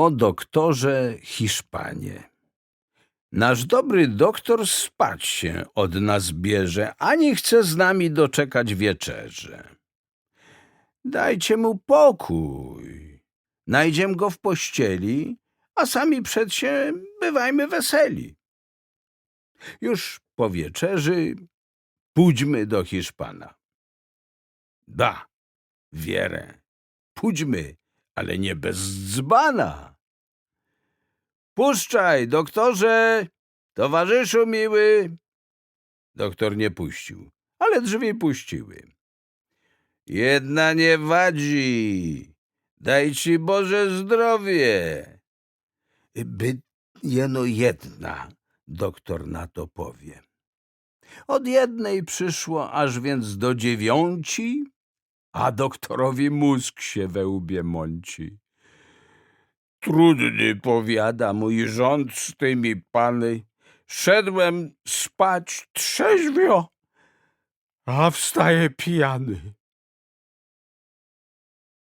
o doktorze Hiszpanie. Nasz dobry doktor spać się od nas bierze, ani chce z nami doczekać wieczerzy. Dajcie mu pokój. Najdziem go w pościeli, a sami przed się bywajmy weseli. Już po wieczerzy pójdźmy do Hiszpana. Da, wierę, pójdźmy, ale nie bez dzbana. Puszczaj, doktorze, towarzyszu miły. Doktor nie puścił, ale drzwi puściły. Jedna nie wadzi, daj ci Boże zdrowie. By jeno jedna, doktor na to powie. Od jednej przyszło aż więc do dziewiąci, a doktorowi mózg się we łbie mąci. Trudny, powiada mój rząd z tymi pany. Szedłem spać trzeźwio, a wstaję pijany.